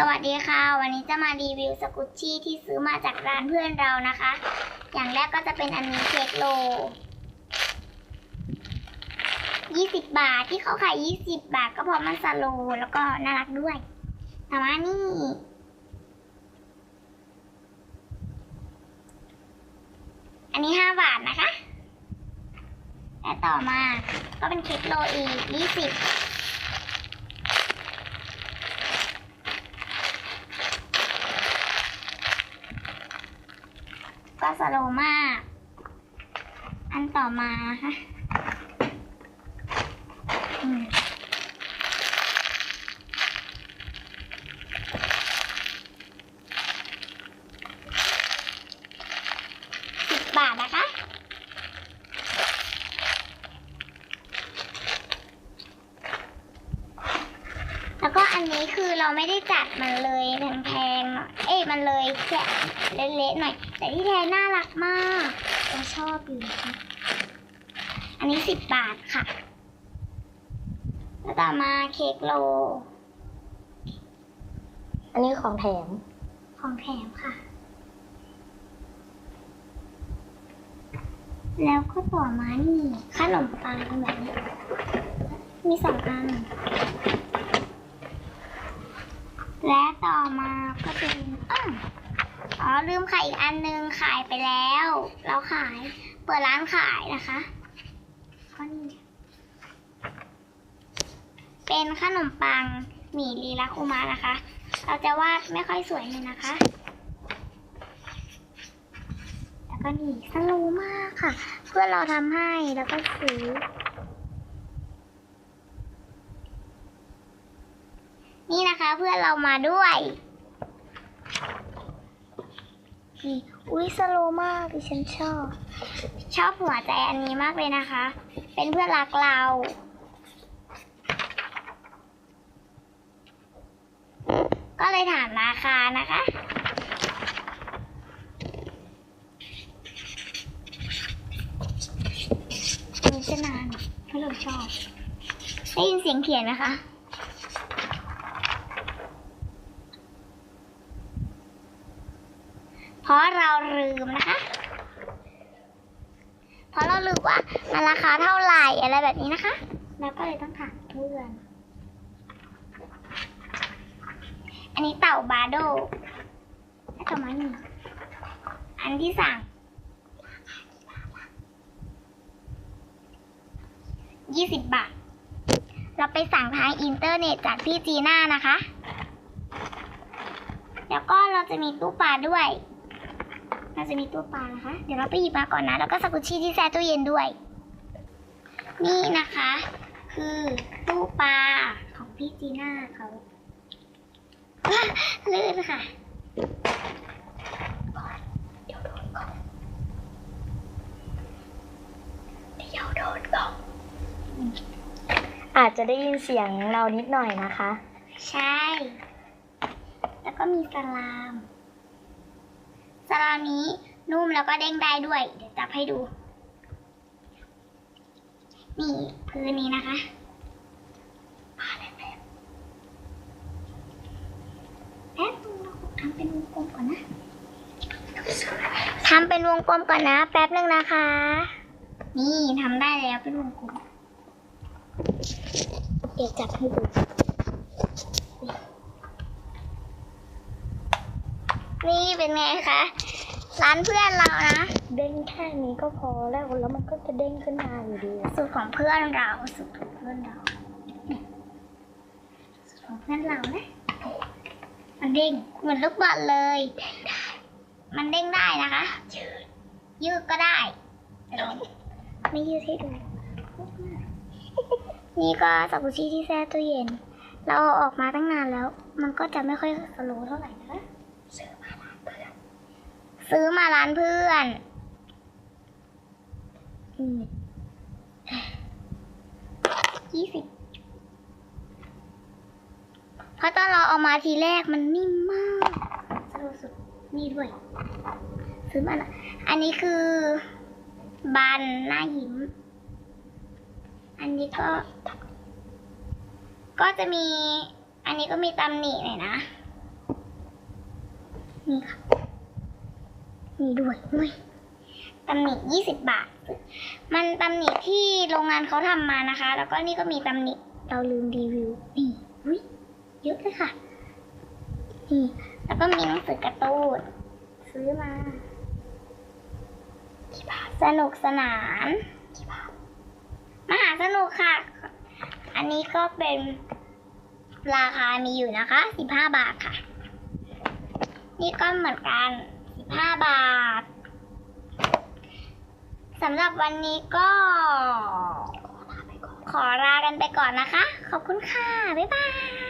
สวัสดีค่ะ วันนี้จะมารีวิวสกุชชี่ที่ซื้อมาจากร้านเพื่อนเรานะคะ อย่างแรกก็จะเป็นอันนี้เค้กโล 20 บาทที่เขาขาย 20 บาทก็เพราะมันสโลแล้วก็น่ารักด้วยแต่ว่านี่อันนี้ 5 บาทนะคะ และต่อมาก็เป็นเค้กโลอีก 20 ก็สโลว์มาก อันต่อมานะคะอืมสิบบาทนะคะ แล้วก็อันนี้คือเราไม่ได้จัดมันเลยแพงๆหน่อยเอ้ยมันเลยแค่เละๆหน่อย แต่ที่แท้น่ารักมากเราชอบอยู่นะคะอันนี้สิบบาทค่ะ แล้วต่อมาเค้กโล อันนี้ของแถม ของแถมค่ะ แล้วก็ต่อมานี่ขนมปังแบบนี้ มีสองอัน และต่อมาก็เป็นอ๋อลืมขายอีกอันนึงขายไปแล้ว เราขายเปิดร้านขายนะคะก็นี่เป็นขนมปังหมี่ลีลาคุมานะคะ เราจะวาดไม่ค่อยสวยเลยนะคะ แล้วก็นี่สโลมากค่ะ เพื่อนเราทำให้แล้วก็ซื้อ นี่นะคะ เพื่อนเรามาด้วยอุ้ยสโลมากดิฉันชอบ ชอบหัวใจอันนี้มากเลยนะคะ เป็นเพื่อนรักเราก็เลยถามราคานะคะอันนี้จะนานเพราะเราชอบ ได้ยินเสียงเขียนนะคะ เพราะเราลืมนะคะ เพราะเราลืมว่ามันราคาเท่าไหร่อะไรแบบนี้นะคะ แล้วก็เลยต้องถามเพื่อน อันนี้เต่าบาโดแล้วต่อมานี่อันที่สั่งยี่สิบบาท เราไปสั่งทางอินเทอร์เน็ตจากพี่จีน่านะคะ แล้วก็เราจะมีตู้ปลาด้วย เราจะมีตู้ปลานะคะ เดี๋ยวเราไปหยิบมาก่อนนะ แล้วก็สกุชชี่ที่แช่ตู้เย็นด้วย นี่นะคะ คือตู้ปลาของพี่จีน่าเขาลื่นค่ะเดี๋ยวโดนกล่องเดี๋ยวโดนกล่องอาจจะได้ยินเสียงเรานิดหน่อยนะคะ ใช่ แล้วก็มีสลาม สลามนี้นุ่มแล้วก็เด้งได้ด้วย เดี๋ยวจับให้ดู นี่พื้นนี้นะคะแป๊บนึงเราทำเป็นวงกลมก่อนนะ ทำเป็นวงกลมก่อนนะ แป๊บนึงนะคะ นี่ทำได้แล้วเป็นวงกลม เดี๋ยวจับให้ดู นี่เป็นไงคะ ร้านเพื่อนเรานะ เด้งแค่นี้ก็พอแล้วแล้วมันก็จะเด้งขึ้นมาอยู่ดีอะสูตรของเพื่อนเราสูตรของเพื่อนเราเนี่ยสูตรของเพื่อนเรานะมันเด้งเหมือนลูกบอลเลย มันเด้งได้นะคะ ยืดก็ได้แต่เราไม่ยืดให้ดูนี่ก็สกุชิที่แช่ตู้เย็น เราเอาออกมาตั้งนานแล้ว มันก็จะไม่ค่อยสโลว์เท่าไหร่นะคะ ซื้อมาร้านเพื่อน ยี่สิบ เพราะตอนเราเอามาทีแรกมันนิ่มมากสโลว์สุดนี่ด้วย ซื้อมาละอันนี้คือ บันหน้ายิ้ม อันนี้ก็ ก็จะมี อันนี้ก็มีตำหนิหน่อยนะ นี่ค่ะ นี่ด้วยอุ้ยตำหนิยี่สิบบาท มันตำหนิที่โรงงานเขาทำมานะคะ แล้วก็นี่ก็มีตำหนิ เราลืมรีวิว นี่อุ้ยเยอะเลยค่ะ นี่ แล้วก็มีหนังสือการ์ตูนซื้อมากี่บาสนุกสนานกี่บาทมหาสนุกค่ะ อันนี้ก็เป็นราคามีอยู่นะคะสิบห้าบาทค่ะ นี่ก็เหมือนกัน ห้าบาทสำหรับวันนี้ก็ ขอลากันไปก่อนนะคะ ขอบคุณค่ะ บ๊ายบาย